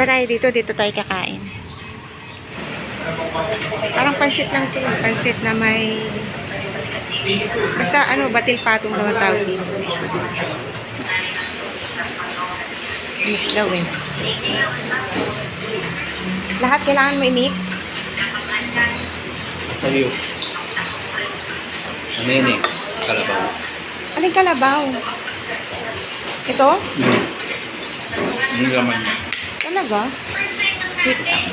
Punta tayo dito, dito tayo kakain. Parang pansit lang ito. eh. Pansit na may... Basta ano, batil patong naman tawag dito. Mix daw eh. Lahat kailangan may mix. Sa'yo. Ano yun eh? Kalabaw. Aling kalabaw? Ito? Hmm. Yung laman niya. Talaga? Wait lang.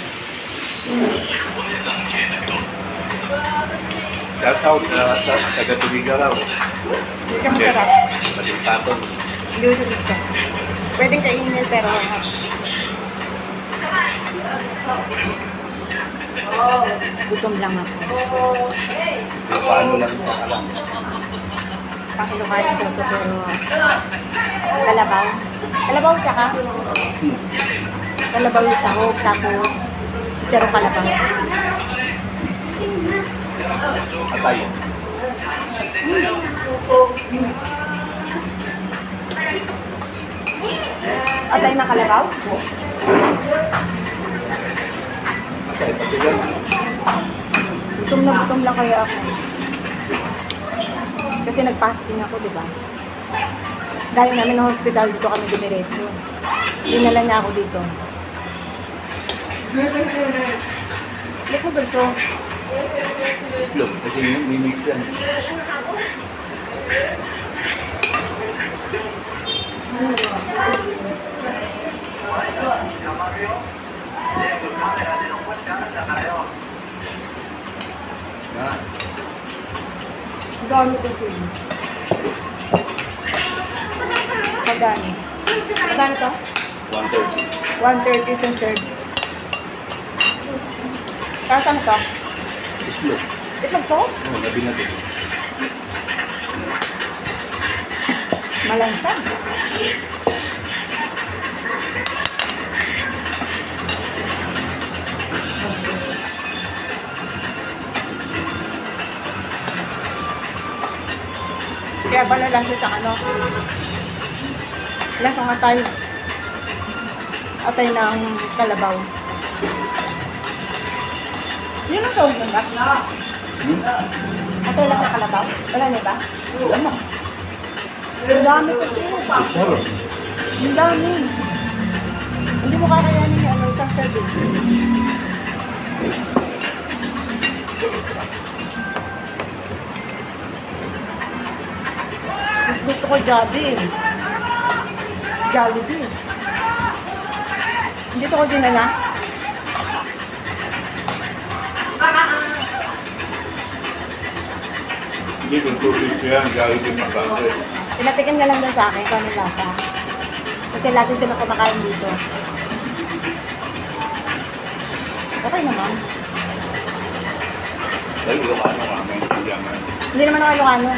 Shout out sa sa taga-Tubigaraw. Hindi ka masarap. Maligtatong. Hindi ko siya gusto. Pwedeng kainin pero gutom lang ako. Paano lang ito alam. Pakilukain ko ito pero kalabaw. Kalabaw tsaka? Hmm. Kalabaw yung sahog tapos pero kalabaw. Atay. Atay na kalabaw? Atay pati yan. Gutom na gutom lang kaya ako. Kasi nag-fasting ako, di ba? Dahil namin ng hospital, dito kami dumiretso. Dinala niya ako dito. Look mo dito. Itlog. Kasi may mix yan. Dami kasi. Magkano? Magkano to? 130. 130 sa third. Kasan to? Itlog. Itlog to? Oo, gabi na din. Malansa. Kaya pala lang sa ano. Lasang atay. Atay ng kalabaw. Yun ang tawag ng ba? Hmm? Atay lang ng kalabaw? Wala na ba? Wala. Ang dami kasi. Sarap. Ang dami. Hindi mo kakayanin yung ano, isang serving. Mas gusto ko Jollibee. Jollibee. Hindi ko dinala. Hindi kung tubig ko yan, gawin din mabangkit. Pinatikin nga lang doon sa akin kung anong lasa. Kasi lagi sila kumakain dito. Okay naman. Dahil yung ano nga, may yaman. Hindi naman ako Ilocano.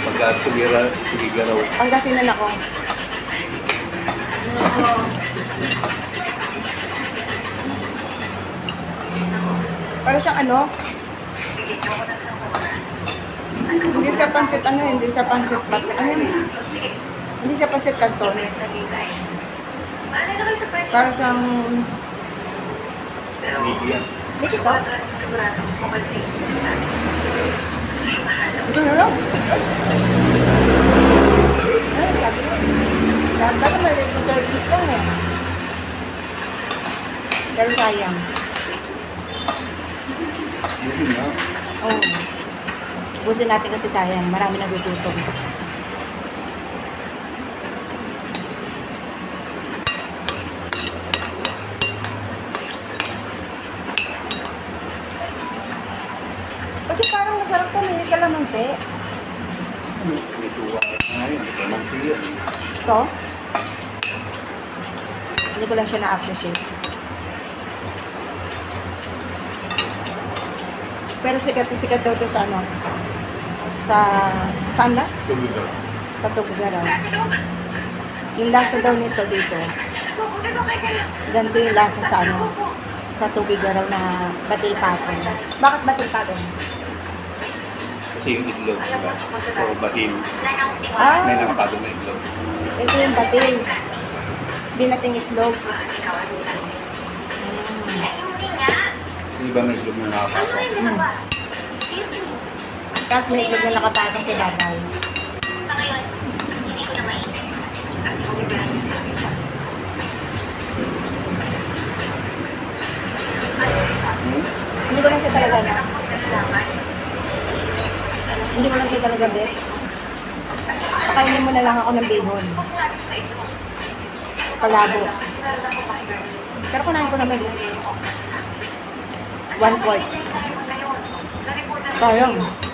Pagka tugira, tubigaraw. Pangasinan ako. Para siyang ano? Hindi siya pansit ano, hindi siya pansit pat. Ano yun? Hindi siya pansit kanton. Para siyang... Dito ka? Ito na lang. Dapat na may service lang eh. Pero sayang. Oh. Ubusin natin kasi sayang. Marami nagugutom. Kasi parang masarap kalamansi. May tuwa na yun. Ito lang? Hindi ko lang siya na-appreciate. Pero sikat sikat daw to sa ano? Sa... Saan na? Sa Tugaraw. Yung lasa daw nito dito. Ganito yung lasa sa ano? Sa Tugaraw na batil patong. Bakit batil patong? Kasi yung itlog, diba? O bahin. Ah, May nakapatong na itlog. ito yung batil. Binating itlog. Mm. Di ba may itlog na nakapasok? Mm. Tapos may itlog na nakapatong sa babaw. Hmm? Hindi ko lang siya talaga na. Hindi ko lang siya talaga bet. Pakainin mo na lang ako ng bihon. Palabo. Pero kunain ko naman yun. One quart. Sayang.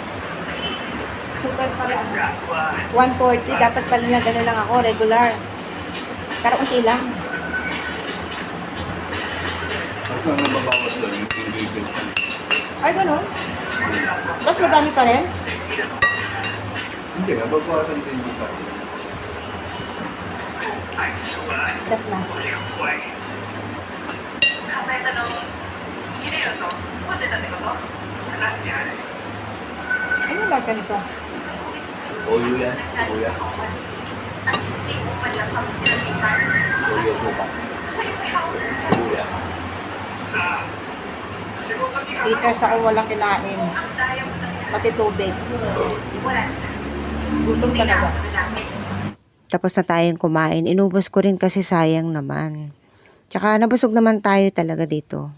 Super pala. 140. Dapat pala na gano'n lang ako, regular. Pero unti lang. Tapos ang nababawas doon, yung ingredients. Ay, gano'n? Tapos madami pa rin? Hindi, nababawasan din yung sa akin. Tapos na. Ano ba ganito? Oyo yan. Oyo. Oyo suka. Oyo. Liters ako walang kinain. Pati tubig. Gutom talaga. Tapos na tayong kumain. Inubos ko rin kasi sayang naman. Tsaka nabusog naman tayo talaga dito.